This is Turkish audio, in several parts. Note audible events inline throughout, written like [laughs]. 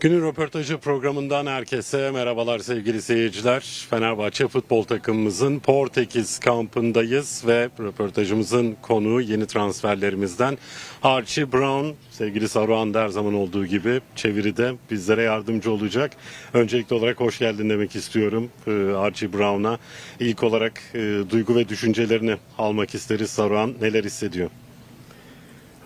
Günün röportajı programından herkese merhabalar sevgili seyirciler. Fenerbahçe futbol takımımızın Portekiz kampındayız ve röportajımızın konuğu yeni transferlerimizden Archie Brown. Sevgili Saruhan her zaman olduğu gibi çeviride bizlere yardımcı olacak. Öncelikli olarak hoş geldin demek istiyorum e, Archie Brown'a. İlk olarak e, duygu ve düşüncelerini almak isteriz Saruhan. Neler hissediyor?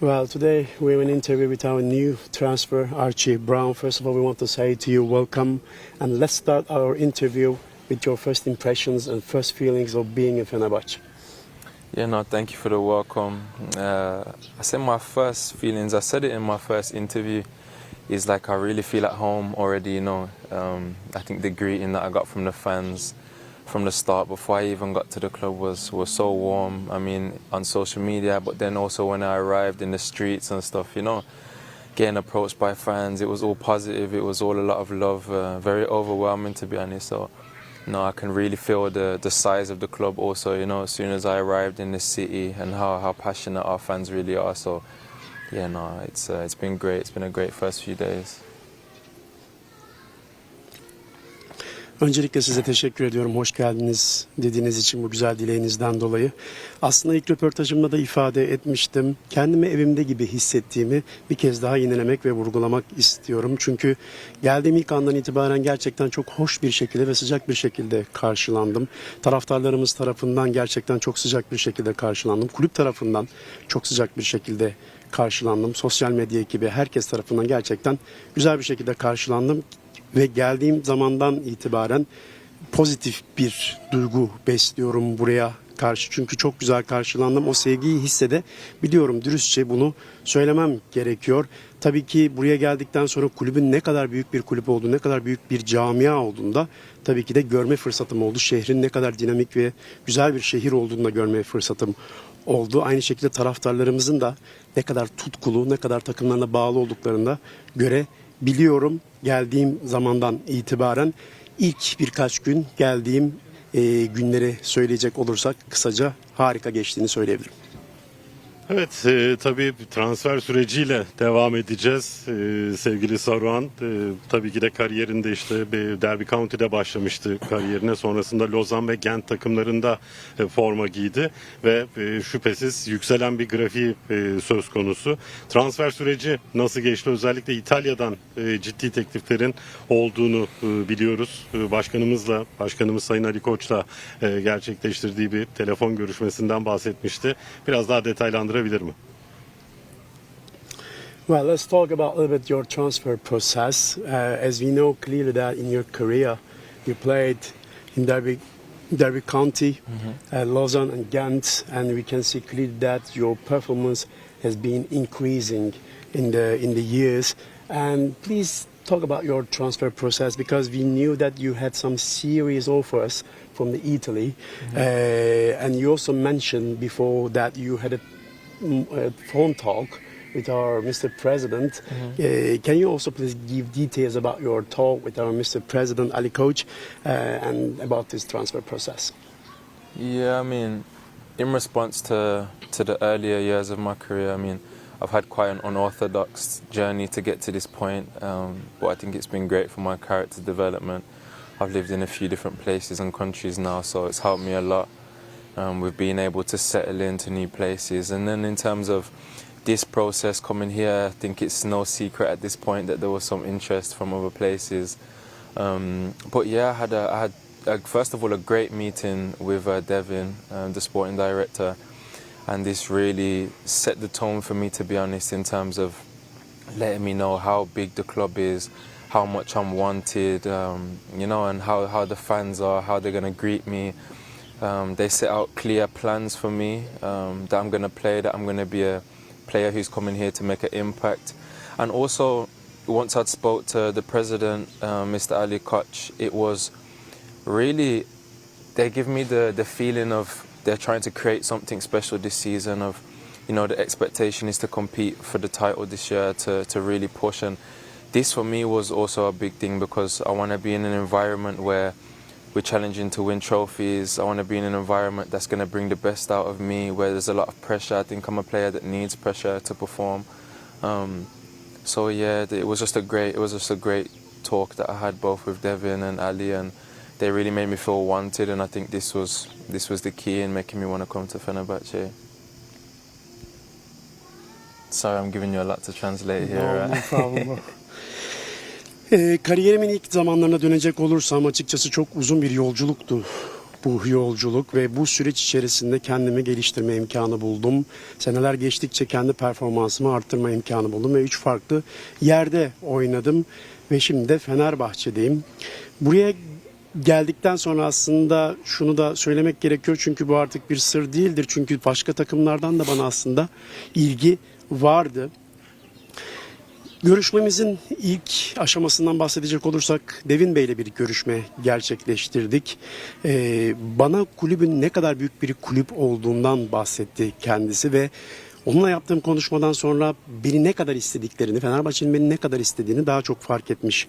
Well, today we have an interview with our new transfer, Archie Brown. First of all, we want to say to you, welcome. And let's start our interview with your first impressions and first feelings of being in Fenerbahce. Yeah, no, thank you for the welcome. Uh, I said my first feelings, I said it in my first interview, is like I really feel at home already, you know. Um, I think the greeting that I got from the fans from the start before I even got to the club was, was so warm. I mean, on social media, but then also when I arrived in the streets and stuff, you know, getting approached by fans, it was all positive, it was all a lot of love, uh, very overwhelming to be honest. So, no, I can really feel the, the size of the club also, you know, as soon as I arrived in the city and how, how passionate our fans really are. So, yeah, no, it's, uh, it's been great. It's been a great first few days. Öncelikle size teşekkür ediyorum. Hoş geldiniz dediğiniz için bu güzel dileğinizden dolayı. Aslında ilk röportajımda da ifade etmiştim. Kendimi evimde gibi hissettiğimi bir kez daha yenilemek ve vurgulamak istiyorum. Çünkü geldiğim ilk andan itibaren gerçekten çok hoş bir şekilde ve sıcak bir şekilde karşılandım. Taraftarlarımız tarafından gerçekten çok sıcak bir şekilde karşılandım. Kulüp tarafından çok sıcak bir şekilde karşılandım. Sosyal medya ekibi herkes tarafından gerçekten güzel bir şekilde karşılandım ve geldiğim zamandan itibaren pozitif bir duygu besliyorum buraya karşı. Çünkü çok güzel karşılandım. O sevgiyi hissede biliyorum dürüstçe bunu söylemem gerekiyor. Tabii ki buraya geldikten sonra kulübün ne kadar büyük bir kulüp olduğunu, ne kadar büyük bir camia olduğunu da tabii ki de görme fırsatım oldu. Şehrin ne kadar dinamik ve güzel bir şehir olduğunu da görme fırsatım oldu. Aynı şekilde taraftarlarımızın da ne kadar tutkulu, ne kadar takımlarına bağlı olduklarını da görebiliyorum. Geldiğim zamandan itibaren ilk birkaç gün geldiğim e, günleri söyleyecek olursak kısaca harika geçtiğini söyleyebilirim. Evet, e, tabii transfer süreciyle devam edeceğiz e, sevgili Saruhan. E, tabii ki de kariyerinde işte bir Derby County'de başlamıştı kariyerine. Sonrasında Lozan ve Gent takımlarında e, forma giydi ve e, şüphesiz yükselen bir grafiği e, söz konusu. Transfer süreci nasıl geçti? Özellikle İtalya'dan e, ciddi tekliflerin olduğunu e, biliyoruz. E, başkanımızla, başkanımız Sayın Ali Koç'la e, gerçekleştirdiği bir telefon görüşmesinden bahsetmişti. Biraz daha detaylandırabilir mi? Well, let's talk about a little bit your transfer process. Uh, as we know clearly that in your career, you played in Derby, Derby County, uh, Lausanne, and Ghent, and we can see clearly that your performance has been increasing in the in the years. And please talk about your transfer process because we knew that you had some serious offers from the Italy, uh, and you also mentioned before that you had mm, a phone talk with our Mr. President. Uh, can you also please give details about your talk with our Mr. President Ali Coach uh, and about this transfer process? Yeah, I mean, in response to to the earlier years of my career, I mean, I've had quite an unorthodox journey to get to this point, um, but I think it's been great for my character development. I've lived in a few different places and countries now, so it's helped me a lot um, with being able to settle into new places. And then in terms of this process coming here, I think it's no secret at this point that there was some interest from other places. Um, but yeah, I had a, I had a, first of all a great meeting with uh, Devin, um, the sporting director, and this really set the tone for me, to be honest, in terms of letting me know how big the club is, how much I'm wanted, um, you know, and how, how the fans are, how they're going to greet me. Um, they set out clear plans for me um, that I'm going to play, that I'm going to be a player who's coming here to make an impact. And also, once I'd spoke to the president, uh, Mr. Ali Koch, it was really, they give me the, the feeling of they're trying to create something special this season of, you know, the expectation is to compete for the title this year, to, to really push. And this for me was also a big thing because I want to be in an environment where we're challenging to win trophies. I want to be in an environment that's going to bring the best out of me, where there's a lot of pressure. I think I'm a player that needs pressure to perform. Um, So yeah, it was just a great, it was just a great talk that I had both with Devin and Ali, and they really made me feel wanted. And I think this was this was the key in making me want to come to Fenerbahce. Sorry, I'm giving you a lot to translate here. No, right? no problem. [laughs] [laughs] Ee, kariyerimin ilk zamanlarına dönecek olursam açıkçası çok uzun bir yolculuktu bu yolculuk ve bu süreç içerisinde kendimi geliştirme imkanı buldum. Seneler geçtikçe kendi performansımı arttırma imkanı buldum ve üç farklı yerde oynadım ve şimdi de Fenerbahçe'deyim. Buraya geldikten sonra aslında şunu da söylemek gerekiyor çünkü bu artık bir sır değildir. Çünkü başka takımlardan da bana aslında ilgi vardı. Görüşmemizin ilk aşamasından bahsedecek olursak Devin Bey ile bir görüşme gerçekleştirdik. Ee, bana kulübün ne kadar büyük bir kulüp olduğundan bahsetti kendisi ve onunla yaptığım konuşmadan sonra beni ne kadar istediklerini, Fenerbahçe'nin beni ne kadar istediğini daha çok fark etmiş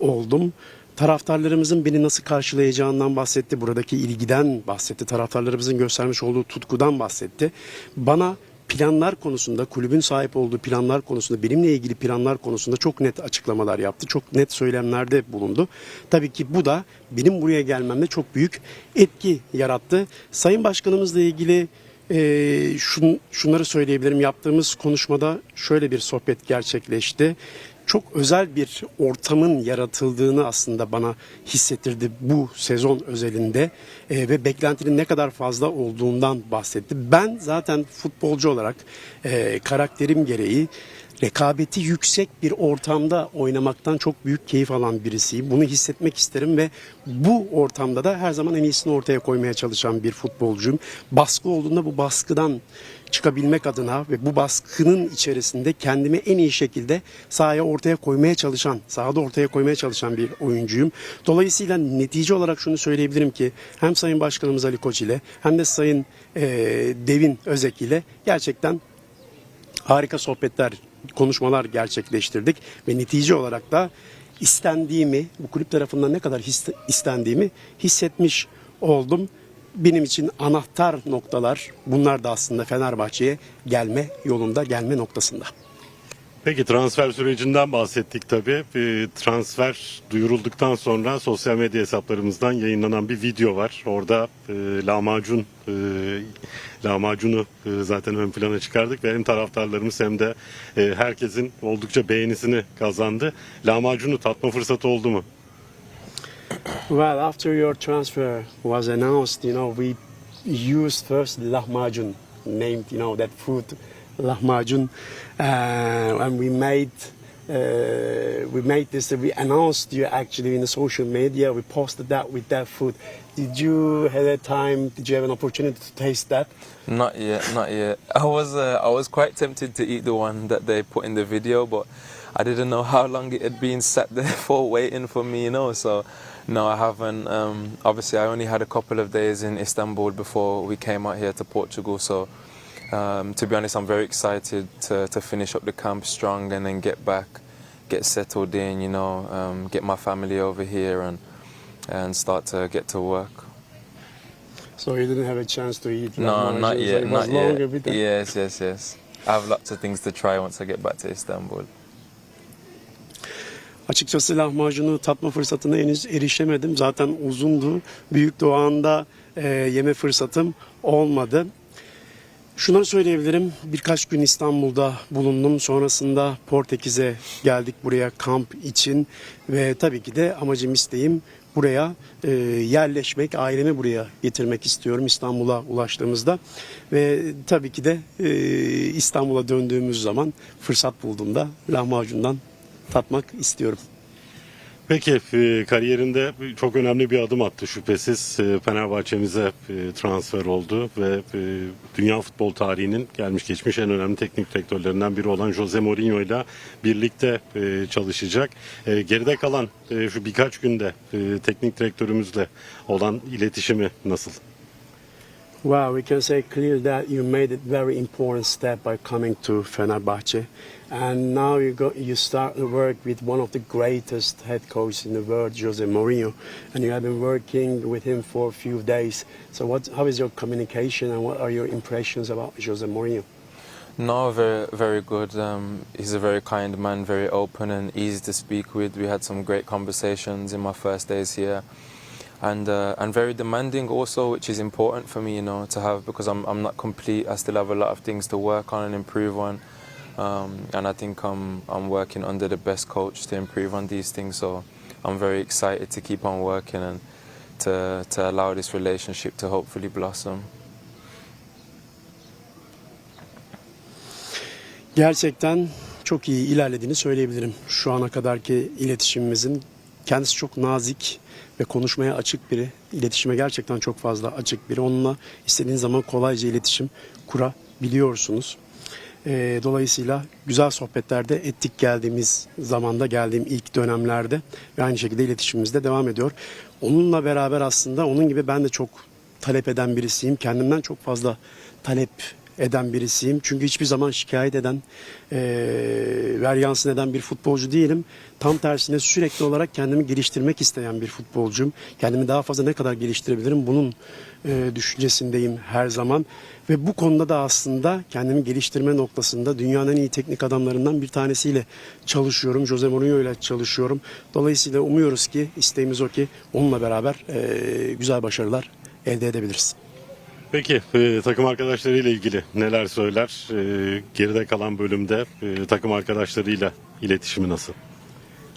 oldum. Taraftarlarımızın beni nasıl karşılayacağından bahsetti. Buradaki ilgiden bahsetti. Taraftarlarımızın göstermiş olduğu tutkudan bahsetti. Bana planlar konusunda, kulübün sahip olduğu planlar konusunda, benimle ilgili planlar konusunda çok net açıklamalar yaptı. Çok net söylemlerde bulundu. Tabii ki bu da benim buraya gelmemde çok büyük etki yarattı. Sayın Başkanımızla ilgili e, şun, şunları söyleyebilirim. Yaptığımız konuşmada şöyle bir sohbet gerçekleşti. Çok özel bir ortamın yaratıldığını aslında bana hissettirdi bu sezon özelinde E, ve beklentinin ne kadar fazla olduğundan bahsetti. Ben zaten futbolcu olarak e, karakterim gereği rekabeti yüksek bir ortamda oynamaktan çok büyük keyif alan birisiyim. Bunu hissetmek isterim ve bu ortamda da her zaman en iyisini ortaya koymaya çalışan bir futbolcuyum. Baskı olduğunda bu baskıdan çıkabilmek adına ve bu baskının içerisinde kendimi en iyi şekilde sahaya ortaya koymaya çalışan, sahada ortaya koymaya çalışan bir oyuncuyum. Dolayısıyla netice olarak şunu söyleyebilirim ki hem Sayın Başkanımız Ali Koç ile hem de Sayın eee, Devin Özek ile gerçekten harika sohbetler, konuşmalar gerçekleştirdik ve netice olarak da istendiğimi, bu kulüp tarafından ne kadar his- istendiğimi hissetmiş oldum. Benim için anahtar noktalar bunlar da aslında Fenerbahçe'ye gelme yolunda, gelme noktasında. Peki transfer sürecinden bahsettik tabii. Bir transfer duyurulduktan sonra sosyal medya hesaplarımızdan yayınlanan bir video var. Orada e, lahmacun e, lahmacunu e, zaten ön plana çıkardık ve hem taraftarlarımız hem de e, herkesin oldukça beğenisini kazandı. Lahmacunu tatma fırsatı oldu mu? Well, after your transfer was announced, you know, we used first lahmacun, named, you know, that food, lahmacun, uh, and we made uh, we made this. We announced you actually in the social media. We posted that with that food. Did you have a time? Did you have an opportunity to taste that? Not yet, not yet. I was uh, I was quite tempted to eat the one that they put in the video, but I didn't know how long it had been sat there [laughs] for, waiting for me. You know, so no, I haven't. Um, obviously, I only had a couple of days in Istanbul before we came out here to Portugal. So, um, to be honest, I'm very excited to to finish up the camp strong and then get back, get settled in. You know, um, get my family over here and and start to get to work. So you didn't have a chance to eat. No, lahmacun, not yet, not yet. Yes, yes, yes. I have lots of things to try once I get back to Istanbul. Açıkçası lahmacunu tatma fırsatına henüz erişemedim. Zaten uzundu. Büyük Doğan'da e, yeme fırsatım olmadı. Şunları söyleyebilirim. Birkaç gün İstanbul'da bulundum. Sonrasında Portekiz'e geldik buraya kamp için. Ve tabii ki de amacım isteğim buraya e, yerleşmek, ailemi buraya getirmek istiyorum İstanbul'a ulaştığımızda. Ve tabii ki de e, İstanbul'a döndüğümüz zaman fırsat bulduğumda lahmacundan tatmak istiyorum. Peki e, kariyerinde çok önemli bir adım attı şüphesiz. E, Fenerbahçe'mize e, transfer oldu ve dünya futbol tarihinin gelmiş geçmiş en önemli teknik direktörlerinden biri olan Jose Mourinho ile birlikte çalışacak. Geride kalan şu birkaç günde teknik direktörümüzle olan iletişimi nasıl? Wow, we can say clearly that you made a very important step by coming to Fenerbahce, and now you go, you start to work with one of the greatest head coaches in the world, Jose Mourinho, and you have been working with him for a few days. So, what, how is your communication, and what are your impressions about Jose Mourinho? No, very, very good. Um, he's a very kind man, very open and easy to speak with. We had some great conversations in my first days here, and uh, and very demanding also, which is important for me, you know, to have because I'm I'm not complete. I still have a lot of things to work on and improve on, um, and I think I'm I'm working under the best coach to improve on these things. So I'm very excited to keep on working and to to allow this relationship to hopefully blossom. Gerçekten çok iyi ilerlediğini söyleyebilirim. Şu ana kadarki iletişimimizin kendisi çok nazik ve konuşmaya açık biri. İletişime gerçekten çok fazla açık biri. Onunla istediğiniz zaman kolayca iletişim kurabiliyorsunuz. Ee, dolayısıyla güzel sohbetlerde ettik geldiğimiz zamanda, geldiğim ilk dönemlerde ve aynı şekilde iletişimimiz de devam ediyor. Onunla beraber aslında onun gibi ben de çok talep eden birisiyim. Kendimden çok fazla talep eden birisiyim. Çünkü hiçbir zaman şikayet eden, eee veryansın eden bir futbolcu değilim. Tam tersine sürekli olarak kendimi geliştirmek isteyen bir futbolcuyum. Kendimi daha fazla ne kadar geliştirebilirim bunun eee, düşüncesindeyim her zaman. Ve bu konuda da aslında kendimi geliştirme noktasında dünyanın en iyi teknik adamlarından bir tanesiyle çalışıyorum. Jose Mourinho ile çalışıyorum. Dolayısıyla umuyoruz ki, isteğimiz o ki onunla beraber eee, güzel başarılar elde edebiliriz. Peki e, takım arkadaşlarıyla ilgili neler söyler? E, geride kalan bölümde e, takım arkadaşlarıyla iletişimi nasıl?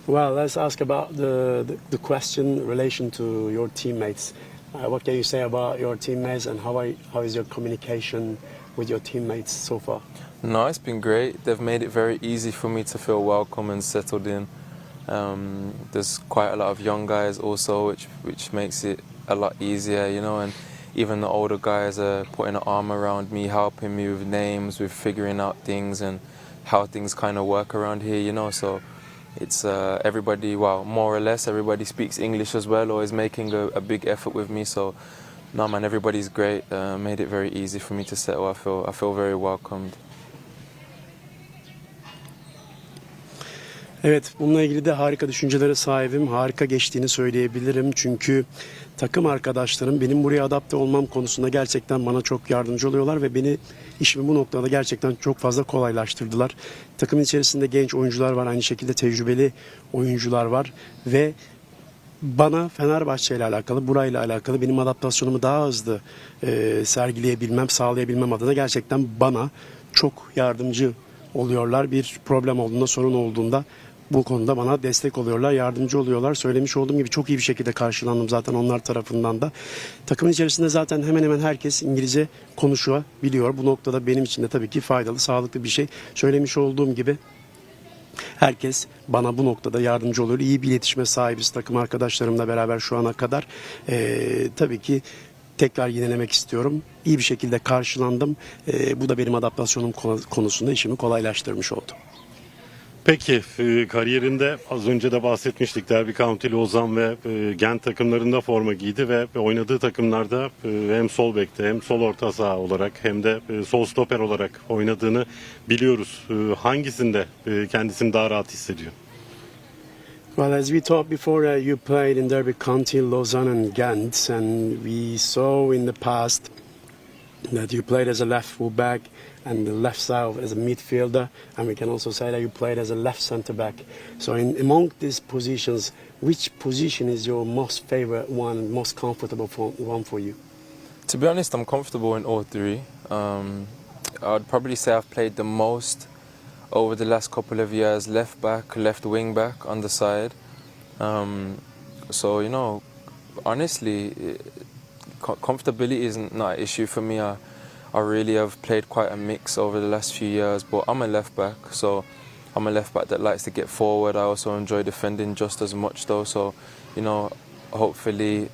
Well, let's ask about the, the, the question relation to your teammates. Uh, what can you say about your teammates and how, I, how is your communication with your teammates so far? No, it's been great. They've made it very easy for me to feel welcome and settled in. Um, there's quite a lot of young guys also, which which makes it a lot easier, you know. And even the older guys are putting an arm around me, helping me with names, with figuring out things and how things kind of work around here, you know. So it's uh, everybody, well, more or less, everybody speaks English as well, or is making a, a big effort with me. So no, man, everybody's great. Uh, made it very easy for me to settle. I feel I feel very welcomed. Evet, bununla ilgili de harika düşüncelere sahibim. Harika geçtiğini söyleyebilirim. Çünkü takım arkadaşlarım benim buraya adapte olmam konusunda gerçekten bana çok yardımcı oluyorlar ve beni işimi bu noktada gerçekten çok fazla kolaylaştırdılar. Takımın içerisinde genç oyuncular var, aynı şekilde tecrübeli oyuncular var ve bana Fenerbahçe ile alakalı, burayla alakalı benim adaptasyonumu daha hızlı e, sergileyebilmem, sağlayabilmem adına gerçekten bana çok yardımcı oluyorlar. Bir problem olduğunda, sorun olduğunda bu konuda bana destek oluyorlar, yardımcı oluyorlar. Söylemiş olduğum gibi çok iyi bir şekilde karşılandım zaten onlar tarafından da. Takımın içerisinde zaten hemen hemen herkes İngilizce konuşabiliyor. Bu noktada benim için de tabii ki faydalı, sağlıklı bir şey. Söylemiş olduğum gibi Herkes bana bu noktada yardımcı oluyor. İyi bir iletişime sahibiz takım arkadaşlarımla beraber şu ana kadar. Ee, tabii ki tekrar yinelemek istiyorum. İyi bir şekilde karşılandım. Ee, bu da benim adaptasyonum konu- konusunda işimi kolaylaştırmış oldu. Peki e, kariyerinde az önce de bahsetmiştik Derby County, Lozan ve e, Gent takımlarında forma giydi ve oynadığı takımlarda e, hem sol bekte hem sol orta saha olarak hem de sol stoper olarak oynadığını biliyoruz. Hangisinde kendisini daha rahat hissediyor? Well, as we talked before, uh, you played in Derby County, Lausanne, and Ghent, and we saw in the past that you played as a left fullback and the left side as a midfielder, and we can also say that you played as a left centre back. So, in, among these positions, which position is your most favorite one, most comfortable for, one for you? To be honest, I'm comfortable in all three. Um, I'd probably say I've played the most over the last couple of years left back, left wing back on the side. Um, so, you know, honestly, comfortability isn't not an issue for me. I, I really have played quite a mix over the last few years, but I'm a left back, so I'm a left back that likes to get forward. I also enjoy defending just as much, though. So, you know, hopefully,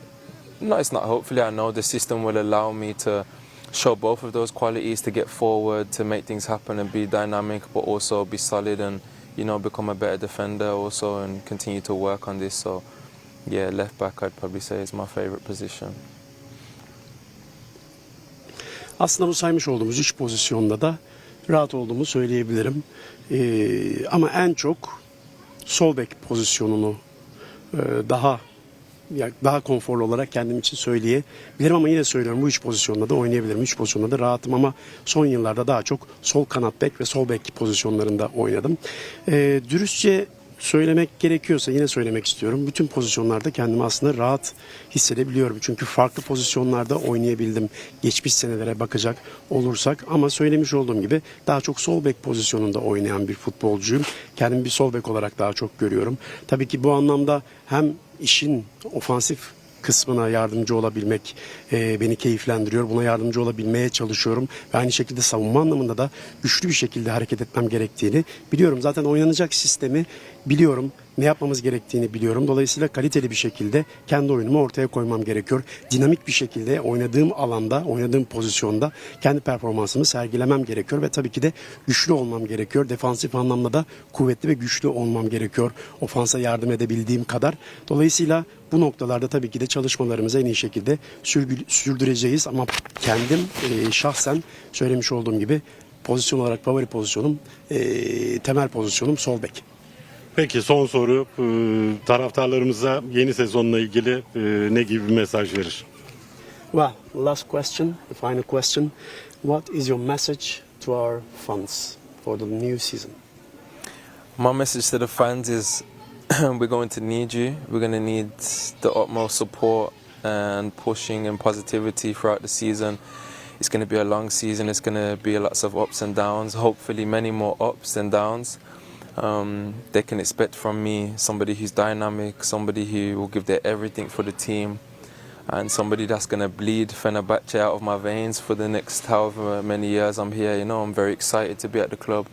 no, it's not hopefully. I know the system will allow me to show both of those qualities to get forward, to make things happen and be dynamic, but also be solid and, you know, become a better defender also and continue to work on this. So, yeah, left back I'd probably say is my favourite position. Aslında bu saymış olduğumuz üç pozisyonda da rahat olduğumu söyleyebilirim. Ee, ama en çok sol bek pozisyonunu e, daha ya daha konforlu olarak kendim için söyleyebilirim ama yine söylüyorum bu üç pozisyonda da oynayabilirim. Üç pozisyonda da rahatım ama son yıllarda daha çok sol kanat bek ve sol bek pozisyonlarında oynadım. Ee, dürüstçe söylemek gerekiyorsa yine söylemek istiyorum. Bütün pozisyonlarda kendimi aslında rahat hissedebiliyorum. Çünkü farklı pozisyonlarda oynayabildim. Geçmiş senelere bakacak olursak ama söylemiş olduğum gibi daha çok sol bek pozisyonunda oynayan bir futbolcuyum. Kendimi bir sol bek olarak daha çok görüyorum. Tabii ki bu anlamda hem işin ofansif kısmına yardımcı olabilmek e, beni keyiflendiriyor. Buna yardımcı olabilmeye çalışıyorum. Ve aynı şekilde savunma anlamında da güçlü bir şekilde hareket etmem gerektiğini biliyorum. Zaten oynanacak sistemi biliyorum. Ne yapmamız gerektiğini biliyorum. Dolayısıyla kaliteli bir şekilde kendi oyunumu ortaya koymam gerekiyor. Dinamik bir şekilde oynadığım alanda, oynadığım pozisyonda kendi performansımı sergilemem gerekiyor ve tabii ki de güçlü olmam gerekiyor. Defansif anlamda da kuvvetli ve güçlü olmam gerekiyor. Ofansa yardım edebildiğim kadar. Dolayısıyla bu noktalarda tabii ki de çalışmalarımızı en iyi şekilde sürdüreceğiz ama kendim e, şahsen söylemiş olduğum gibi pozisyon olarak favori pozisyonum, e, temel pozisyonum sol bek. Peki son soru e, taraftarlarımıza yeni sezonla ilgili e, ne gibi bir mesaj verir? Well, last question, the final question. What is your message to our fans for the new season? My message to the fans is [clears throat] we're going to need you. We're going to need the utmost support and pushing and positivity throughout the season. It's going to be a long season. It's going to be lots of ups and downs. Hopefully, many more ups and downs. Um, they can expect from me somebody who's dynamic, somebody who will give their everything for the team, and somebody that's going to bleed Fenerbahce out of my veins for the next however many years I'm here. You know, I'm very excited to be at the club.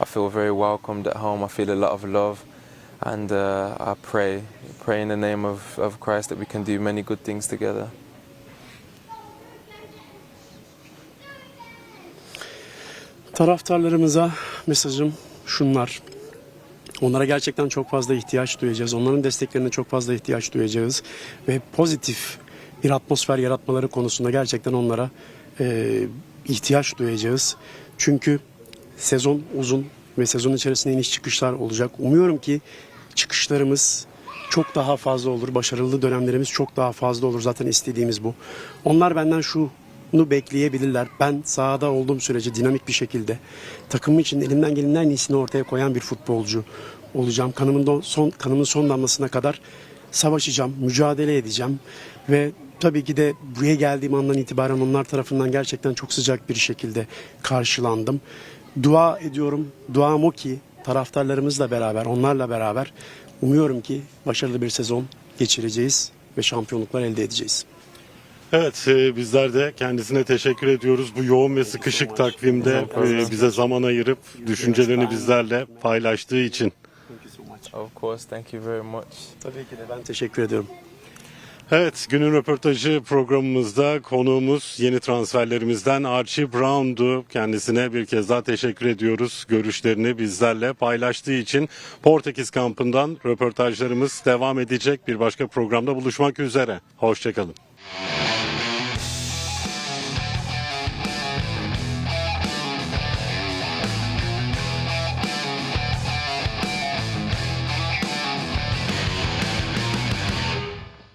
I feel very welcomed at home. I feel a lot of love, and uh, I pray, pray in the name of, of Christ that we can do many good things together. Taraftarlarımıza mesajım şunlar. Onlara gerçekten çok fazla ihtiyaç duyacağız. Onların desteklerine çok fazla ihtiyaç duyacağız. Ve pozitif bir atmosfer yaratmaları konusunda gerçekten onlara e, ihtiyaç duyacağız. Çünkü sezon uzun ve sezon içerisinde iniş çıkışlar olacak. Umuyorum ki çıkışlarımız çok daha fazla olur. Başarılı dönemlerimiz çok daha fazla olur. Zaten istediğimiz bu. Onlar benden şu bekleyebilirler. Ben sahada olduğum sürece dinamik bir şekilde takımım için elimden gelenin en iyisini ortaya koyan bir futbolcu olacağım. Kanımın son kanımın son damlasına kadar savaşacağım, mücadele edeceğim ve tabii ki de buraya geldiğim andan itibaren onlar tarafından gerçekten çok sıcak bir şekilde karşılandım. Dua ediyorum. Duam o ki taraftarlarımızla beraber, onlarla beraber umuyorum ki başarılı bir sezon geçireceğiz ve şampiyonluklar elde edeceğiz. Evet e, bizler de kendisine teşekkür ediyoruz. Bu yoğun ve sıkışık takvimde e, bize zaman ayırıp düşüncelerini bizlerle paylaştığı için. Of course, thank you very much. Tabii ki de ben teşekkür ediyorum. Evet, günün röportajı programımızda konuğumuz yeni transferlerimizden Archie Brown'du. Kendisine bir kez daha teşekkür ediyoruz. Görüşlerini bizlerle paylaştığı için Portekiz kampından röportajlarımız devam edecek. Bir başka programda buluşmak üzere. Hoşçakalın.